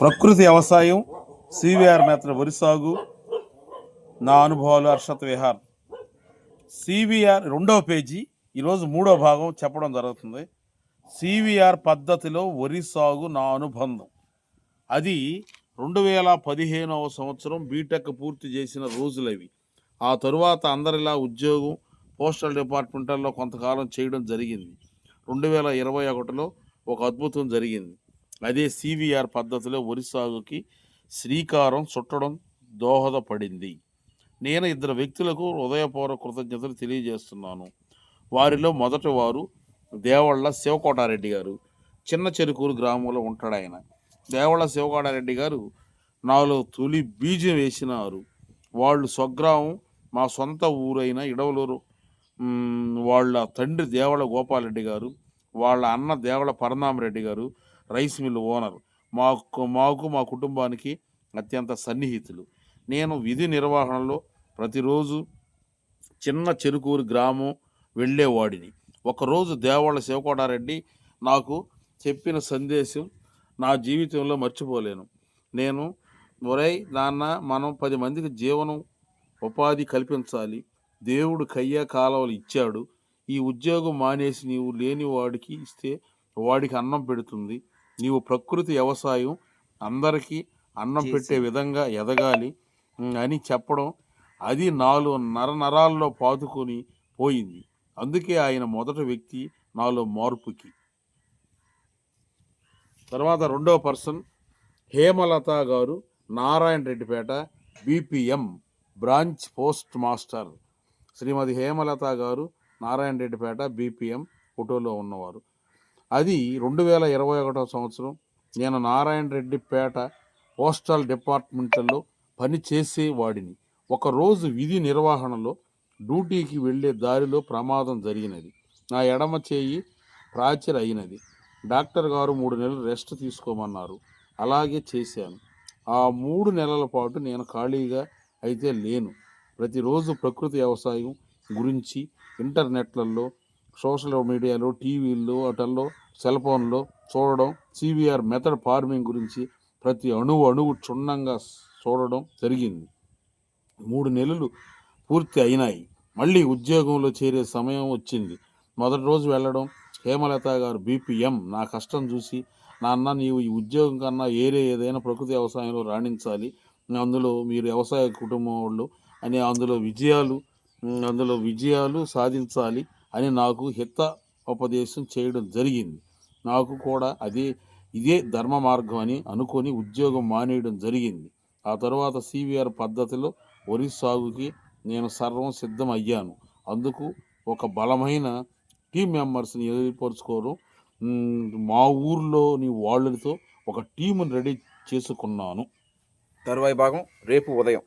ప్రకృతి వ్యవసాయం CVR method వరి సాగు నా అనుభవాలు Harshat Vihar. C V R రెండవ పేజీ ఈరోజు మూడో భాగం చెప్పడం జరుగుతుంది. సివిఆర్ పద్ధతిలో వరి సాగు నా అనుబంధం. అది రెండు వేల పదిహేనవ సంవత్సరం బీటెక్ పూర్తి చేసిన రోజులు అవి. ఆ తరువాత అందరిలా ఉద్యోగం పోస్టల్ డిపార్ట్మెంట్లో కొంతకాలం చేయడం జరిగింది. రెండు వేల ఇరవై ఒకటిలో ఒక అద్భుతం జరిగింది. అదే సివిఆర్ పద్ధతిలో వరి సాగుకి శ్రీకారం చుట్టడం దోహదపడింది. నేను ఇద్దరు వ్యక్తులకు హృదయపూర్వక కృతజ్ఞతలు తెలియజేస్తున్నాను. వారిలో మొదటి వారు దేవళ్ళ శివకోటారెడ్డి గారు. చిన్న చెరుకూరు గ్రామంలో ఉంటాడు ఆయన. దేవళ్ళ శివకోటారెడ్డి గారు నాలో తొలి బీజం వేసినారు. వాళ్ళు స్వగ్రామం మా సొంత ఊరైన ఇడవలూరు వాళ్ళ తండ్రి దేవళ గోపాలరెడ్డి గారు వాళ్ళ అన్న దేవళ పరనామరెడ్డి గారు రైస్ మిల్ ఓనర్. మాకు మాకు మా కుటుంబానికి అత్యంత సన్నిహితులు. నేను విధి నిర్వహణలో ప్రతిరోజు చిన్న చెరుకూరు గ్రామం వెళ్ళేవాడిని. ఒకరోజు దేవాళ్ళ శివకోటారెడ్డి నాకు చెప్పిన సందేశం నా జీవితంలో మర్చిపోలేను. నేను ఒరేయ్ నాన్న మనం పది మందికి జీవనం ఉపాధి కల్పించాలి. దేవుడు కయ్య కాలువలు ఇచ్చాడు. ఈ ఉద్యోగం మానేసి నీవు లేని వాడికి ఇస్తే వాడికి అన్నం పెడుతుంది. నీవు ప్రకృతి వ్యవసాయం అందరికీ అన్నం పెట్టే విధంగా ఎదగాలి అని చెప్పడం అది నాలో నర నరాల్లో పాతుకొని పోయింది. అందుకే ఆయన మొదటి వ్యక్తి నాలో మార్పుకి. తర్వాత రెండవ పర్సన్ హేమలత గారు Narayana Reddypet BPM branch post master. Shrimati Hemalatha గారు నారాయణ రెడ్డిపేట బీపీఎం ఫోటోలో ఉన్నవారు. అది రెండు వేల ఇరవై ఒకటో సంవత్సరం నేను నారాయణ రెడ్డిపేట పోస్టల్ డిపార్ట్మెంట్లో పని చేసేవాడిని. ఒకరోజు విధి నిర్వహణలో డ్యూటీకి వెళ్ళే దారిలో ప్రమాదం జరిగినది. నా ఎడమ చేయి ఫ్రాక్చర్ అయినది. డాక్టర్ గారు మూడు నెలలు రెస్ట్ తీసుకోమన్నారు. అలాగే చేశాను. ఆ మూడు నెలల పాటు నేను ఖాళీగా అయితే లేను. ప్రతిరోజు ప్రకృతి వ్యవసాయం గురించి ఇంటర్నెట్లలో సోషల్ మీడియాలో టీవీల్లో వాటల్లో సెల్ ఫోన్లో చూడడం సివిఆర్ మెథడ్ ఫార్మింగ్ గురించి ప్రతి అణువు అణువు క్షుణ్ణంగా చూడడం జరిగింది. మూడు నెలలు పూర్తి అయినాయి. మళ్ళీ ఉద్యోగంలో చేరే సమయం వచ్చింది. మొదటి రోజు వెళ్ళడం హేమలత గారు బీపీఎం. నా కష్టం చూసి నాన్న నీవు ఈ ఉద్యోగం కన్నా ఏరే ఏదైనా ప్రకృతి వ్యవసాయంలో రాణించాలి. అందులో మీరు వ్యవసాయ కుటుంబం వాళ్ళు అని అందులో విజయాలు అందులో విజయాలు సాధించాలి. అని నాకు హిత ఉపదేశం చేయడం జరిగింది. నాకు కూడా అదే ఇదే ధర్మ మార్గం అని అనుకొని ఉద్యోగం మానేయడం జరిగింది. ఆ తర్వాత సివిఆర్ పద్ధతిలో వరి సాగుకి నేను సర్వం సిద్ధం అయ్యాను. అందుకు ఒక బలమైన టీం మెంబర్స్ని ఏర్పరచుకోవడం మా ఊర్లోని వాళ్ళతో ఒక టీముని రెడీ చేసుకున్నాను. తరువాయి భాగం రేపు ఉదయం.